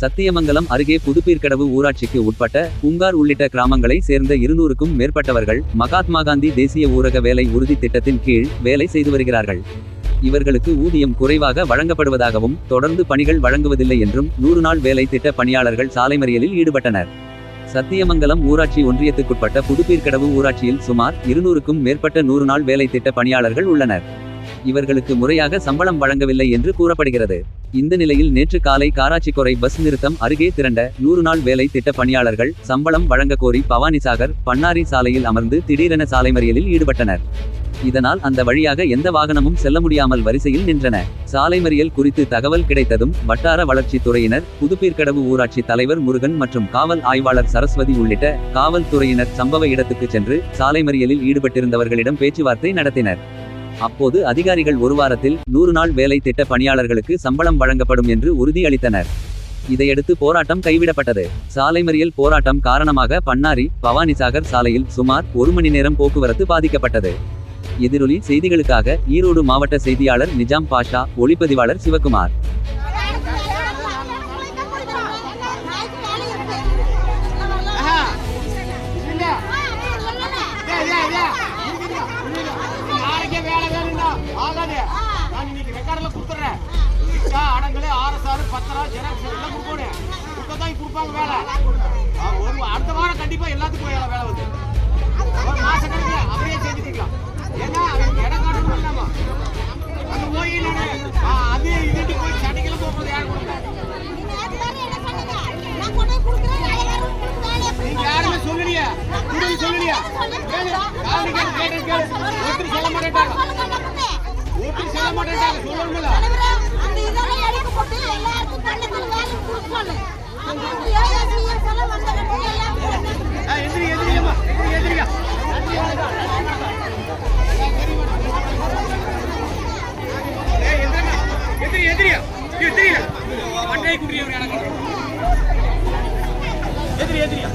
சத்தியமங்கலம் அருகே புதுப்பீர்க்கடவு ஊராட்சிக்கு உட்பட்ட புங்கார் உள்ளிட்ட கிராமங்களை சேர்ந்த இருநூறுக்கும் மேற்பட்டவர்கள் மகாத்மா காந்தி தேசிய ஊரக வேலை உறுதி திட்டத்தின் கீழ் வேலை செய்து வருகிறார்கள். இவர்களுக்கு ஊதியம் குறைவாக வழங்கப்படுவதாகவும் தொடர்ந்து பணிகள் வழங்குவதில்லை என்றும் நூறு நாள் வேலை திட்ட பணியாளர்கள் சாலை மறியலில் ஈடுபட்டனர். சத்தியமங்கலம் ஊராட்சி ஒன்றியத்துக்குட்பட்ட புதுப்பீர்க்கடவு ஊராட்சியில் சுமார் இருநூறுக்கும் மேற்பட்ட நூறு நாள் வேலை திட்ட பணியாளர்கள் உள்ளனர். இவர்களுக்கு முறையாக சம்பளம் வழங்கவில்லை என்று கூறப்படுகிறது. இந்த நிலையில் நேற்று காலை காராச்சிக்கொரை பஸ் நிறுத்தம் அருகே திரண்ட நூறு நாள் வேலை திட்ட பணியாளர்கள் சம்பளம் வழங்க கோரி பவானிசாகர் பன்னாரி சாலையில் அமர்ந்து திடீரென சாலை மறியலில் ஈடுபட்டனர். இதனால் அந்த வழியாக எந்த வாகனமும் செல்ல முடியாமல் வரிசையில் நின்றன. சாலை மறியல் குறித்து தகவல் கிடைத்ததும் வட்டார வளர்ச்சித் துறையினர் புதுப்பீர்க்கடவு ஊராட்சி தலைவர் முருகன் மற்றும் காவல் ஆய்வாளர் சரஸ்வதி உள்ளிட்ட காவல்துறையினர் சம்பவ இடத்துக்கு சென்று சாலை மறியலில் ஈடுபட்டிருந்தவர்களிடம் பேச்சுவார்த்தை நடத்தினர். அப்போது அதிகாரிகள் ஒரு வாரத்தில் நூறு நாள் வேலை திட்ட பணியாளர்களுக்கு சம்பளம் வழங்கப்படும் என்று உறுதியளித்தனர். இதையடுத்து போராட்டம் கைவிடப்பட்டது. சாலை மறியல் போராட்டம் காரணமாக பன்னாரி பவானிசாகர் சாலையில் சுமார் ஒரு மணி நேரம் போக்குவரத்து பாதிக்கப்பட்டது. எதிரொலி செய்திகளுக்காக ஈரோடு மாவட்ட செய்தியாளர் நிஜாம் பாஷா ஒளிப்பதிவாளர் சிவகுமார். கடையில் கொடுத்துட்றேன் ரெக்கார்ட்ல கொடுத்துறேன். சிட்டா, அடங்கலு, RSR, பத்திரா, xerox எல்லாம் கொடுக்கணும். கொடுத்தாதான் தான் கொடுப்பாங்க வேலை. ஒரு அடுத்த வாரம் கண்டிப்பாக எல்லாத்துக்கும் எதிரியா? எதிரியா? மண்டை குடியவர் எனக்கு எதிரி எதிரியா?